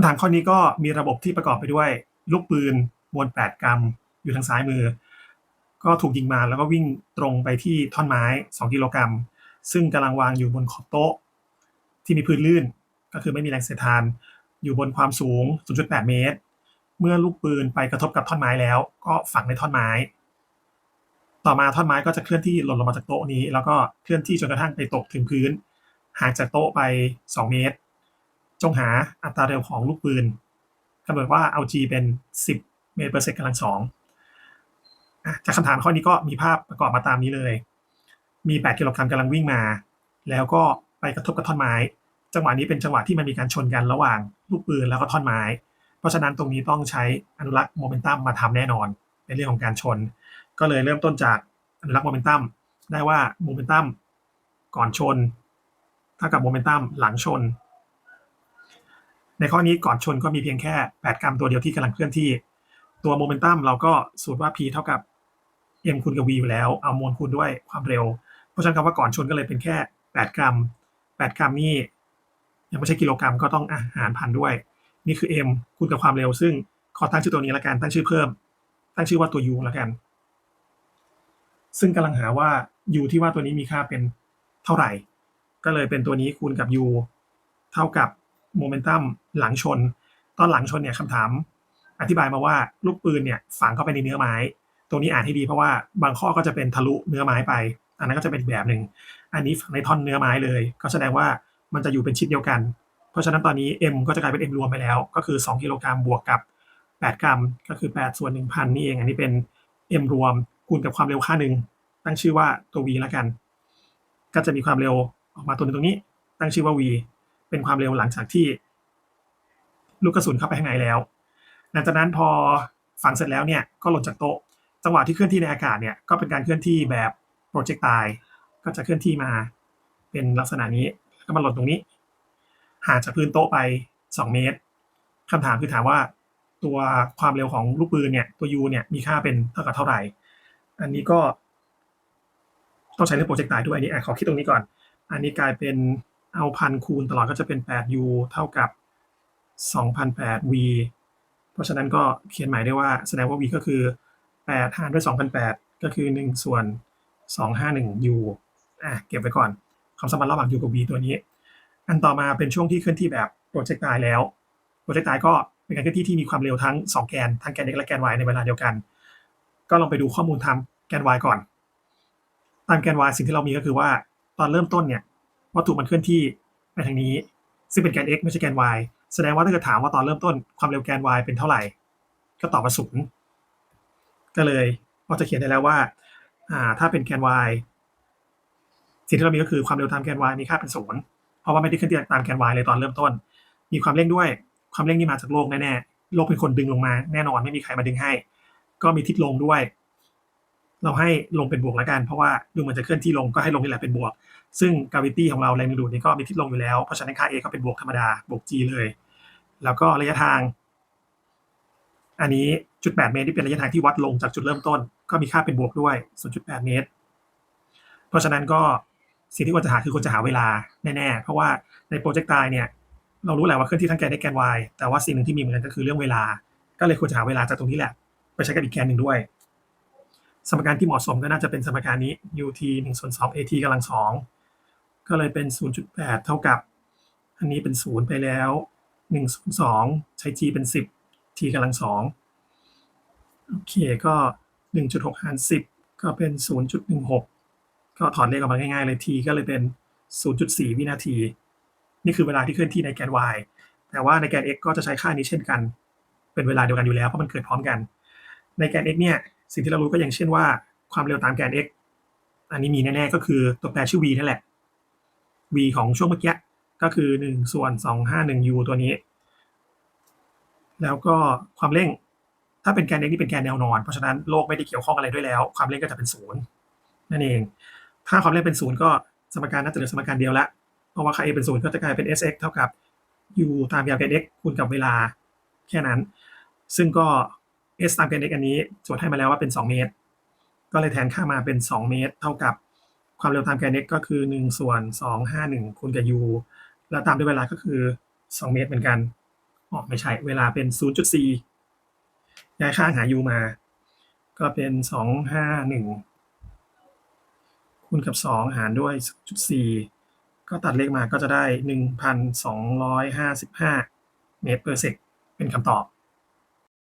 ำถามข้อนี้ก็มีระบบที่ประกอบไปด้วย ลูกปืนมวล 8 กรัม อยู่ทางซ้ายมือ ก็ถูกยิงมาแล้วก็วิ่งตรงไปที่ท่อนไม้ 2 กิโลกรัม ซึ่งกำลังวางอยู่บนขอบโต๊ะ ที่มีพื้นลื่น ก็คือไม่มีแรงเสียดทาน อยู่บนความสูง 0.8 เมตร เมื่อลูกปืนไปกระทบกับท่อนไม้แล้ว ก็ฝังในท่อนไม้ ต่อมาท่อนไม้ก็จะเคลื่อนที่หล่นลงมาจากโต๊ะนี้ แล้วก็เคลื่อนที่จนกระทั่งไปตกถึงพื้น ห่างจากโต๊ะไป 2 เมตร จงหาอัตราเร็วของลูกปืนกำหนดว่าเอา g เป็น 10เมตร per second กำลังสองจากคำถามข้อนี้ก็มีภาพประกอบมาตามนี้เลย มี 8 กิโลกรัมกำลังวิ่งมา แล้วก็ไปกระทบกับท่อนไม้ จังหวะนี้เป็นจังหวะที่มันมีการชนกันระหว่างลูกปืนแล้วก็ท่อนไม้ เพราะฉะนั้นตรงนี้ต้องใช้อนุรักษ์โมเมนตัมมาทำแน่นอนในเรื่องของการชน ก็เลยเริ่มต้นจากอนุรักษ์โมเมนตัมได้ว่าโมเมนตัมก่อนชน เท่ากับโมเมนตัมหลังชน ในข้อนี้ก่อนชนก็มีเพียงแค่ 8 กรัมตัวเดียวที่กำลังเคลื่อนที่ ตัวโมเมนตัมเราก็สูตรว่า p เท่ากับ m คูณกับ v อยู่แล้ว เอามวลคูณด้วยความเร็ว เพราะฉะนั้นคำว่าก่อนชนก็เลยเป็นแค่ 8 กรัม 8 กรัมนี่ยังไม่ใช่กิโลกรัมก็ต้องอาหารพันด้วย นี่คือ m คูณกับความเร็ว ซึ่งขอตั้งชื่อตัวนี้ละกันตั้งชื่อเพิ่ม ตั้งชื่อว่าตัว u ละกัน ซึ่งกำลังหาว่า u ที่ว่าตัวนี้มีค่าเป็นเท่าไหร่ ก็เลยเป็นตัวนี้คูณกับ u เท่ากับ โมเมนตัมหลังชน ตอนหลังชนเนี่ยคำถาม อธิบายมาว่าลูกปืนเนี่ยฝังเข้าไปในเนื้อไม้ ตรงนี้อ่านให้ดีเพราะว่าบางข้อก็จะเป็นทะลุเนื้อไม้ไป อันนั้นก็จะเป็นแบบหนึ่งอันนี้ฝังในท่อนเนื้อไม้เลย ก็แสดงว่ามันจะอยู่เป็นชิ้นเดียวกัน เพราะฉะนั้นตอนนี้ M ก็จะกลายเป็น M รวมไปแล้ว ก็คือ 2 กิโลกรัมบวกกับ 8 กรัม ก็คือ 8 ส่วน 1,000 นี่เอง อันนี้เป็น M รวมคูณกับความเร็วค่าหนึ่ง ตั้งชื่อว่าตัว v แล้วกัน ก็จะมีความเร็วออกมาตัวนึงตรงนี้ ตั้งชื่อว่า v เป็นความเร็วหลังจากที่ ลูกกระสุนเข้าไปข้างในแล้ว หลังจากนั้นพอฝังเสร็จแล้วเนี่ยก็หล่นจากโต๊ะ จังหวะที่เคลื่อนที่ในอากาศเนี่ยก็เป็นการเคลื่อนที่แบบโปรเจกต์ตายก็จะเคลื่อนที่มา เป็นลักษณะนี้แล้วก็มาหล่นตรงนี้ห่างจากพื้นโต๊ะไป 2 เมตรคำถามคือถามว่าตัวความเร็วของลูกปืนเนี่ยตัว u เนี่ยมีค่าเป็นเท่ากับเท่าไหร่ อันนี้ก็ต้องใช้เรื่องโปรเจกต์ตายด้วยอันนี้อขอคิดตรงนี้ก่อน อันนี้กลายเป็น เอาพันคูณตลอดก็จะเป็น 8u เท่ากับ 2008v เพราะฉะนั้นก็เขียนหมายได้ว่าแสดงว่า v ก็คือ 8 หารด้วย 2008 ก็คือ 1 ส่วน 251u อะเก็บไว้ก่อน ความสัมพันธ์ระหว่าง u กับ v ตัวนี้ อันต่อมาเป็นช่วงที่เคลื่อนที่แบบโปรเจกต์ตายแล้วโปรเจกต์ตายก็เป็นการเคลื่อนที่ที่มีความเร็วทั้ง 2 แกน ทั้งแกน x และแกน y ในเวลาเดียวกัน ก็ลองไปดูข้อมูลทำแกน y ก่อน ตามแกน y สิ่งที่เรามีก็คือว่าตอนเริ่มต้นเนี่ย วัตถุมันเคลื่อนที่ไปทางนี้ ซึ่งเป็นแกน x ไม่ใช่แกน y แสดงว่าถ้าเกิดถามว่าตอนเริ่มต้นความเร็วแกน y เป็นเท่าไหร่ ก็ตอบว่าศูนย์ก็เลยเราจะเขียนได้แล้วว่าอ่าถ้าเป็นแกน y สิ่งที่เรามีก็คือความเร็วตามแกน y มีค่าเป็นศูนย์เพราะว่าไม่ได้เคลื่อนที่ตามแกน y เลยตอนเริ่มต้น มีความเร่งด้วยความเร่งนี่มาจากโลกแน่ๆโลกเป็นคนดึงลงมาแน่นอนไม่มีใครมาดึงให้ ก็มีทิศลงด้วย เราให้ลงเป็นบวกแล้วกัน เพราะว่าดูเหมือนจะเคลื่อนที่ลงก็ให้ลงนี่แหละเป็นบวก ซึ่งกาวิตี้ของเราแรงดึงดูดนี่ก็มีทิศลงอยู่แล้ว เพราะฉะนั้นค่า a ก็เป็นบวกธรรมดา บวก g เลย แล้วก็ระยะทาง อันนี้จุด8เมตรที่เป็นระยะทางที่วัดลงจากจุดเริ่มต้น ก็มีค่าเป็นบวกด้วย0.8เมตร เพราะฉะนั้นก็สิ่งที่ควรจะหาคือควรจะหาเวลาแน่ๆ เพราะว่าในโปรเจกต์ตายเนี่ยเรารู้แหละว่าเคลื่อนที่ทั้งแกน x แกน y แต่ว่าสิ่งหนึ่งที่มีเหมือนกันก็คือเรื่องเวลา ก็เลยควรจะหาเวลาจากตรงนี้แหละ ไปใช้กับอีกแกนหนึ่งด้วย สมการที่เหมาะสมก็น่าจะเป็นสมการนี้ ut 1ส่วน2 at กำลัง 2 ก็เลยเป็น 0.8 เท่ากับ อันนี้เป็น 0 ไปแล้ว1ส่วน2ใช้ g เป็น 10 t กำลัง 2 โอเคก็ 1.6 หาร 10 ก็เป็น 0.16 ก็ถอนเลขออกมาง่ายๆเลย t ก็เลยเป็น 0.4 วินาที นี่คือเวลาที่เคลื่อนที่ในแกน y แต่ว่าในแกน x ก็จะใช้ค่านี้เช่นกัน เป็นเวลาเดียวกันอยู่แล้วเพราะมันเกิดพร้อมกัน ในแกน x เนี่ย สิ่งที่เรารู้ก็อย่างเช่นว่าความเร็วตามแกน x อันนี้มีแน่ๆก็คือตัวแปรชื่อ v นั่นแหละ v ของช่วงเมื่อกี้ก็คือ 1 ส่วน 251 u ตัวนี้ แล้วก็ความเร่งถ้าเป็นแกน x นี่เป็นแกนแนวนอน เพราะฉะนั้นโลกไม่ได้เกี่ยวข้องอะไรด้วยแล้ว ความเร่งก็จะเป็นศูนย์นั่นเอง ถ้าความเร่งเป็นศูนย์ก็สมการน่าจะเหลือสมการเดียวละเพราะว่าค่า a เป็นศูนย์ก็จะกลายเป็น sx เท่ากับ u ตามยาวแกน x คูณกับเวลาแค่นั้น ซึ่งก็ s ตามเกนฑ์ x อันนี้โจทย์ให้มาแล้วว่าเป็น 2 เมตร ก็เลยแทนค่ามาเป็น 2 เมตร เท่ากับความเร็วตามแกน x ก็คือ 1 ส่วน 2 5 1คูณกับ u แล้วตามด้วยเวลาก็คือ 2 เมตรเหมือนกันอ๋อไม่ใช่เวลาเป็น 0.4ย้ายค่าหา u มา ก็เป็น 2 5 1คูณกับ 2 หารด้วย 0.4 ก็ตัดเลขมาก็จะได้ 1,255 เมตรเปอร์เซกเป็นคำตอบ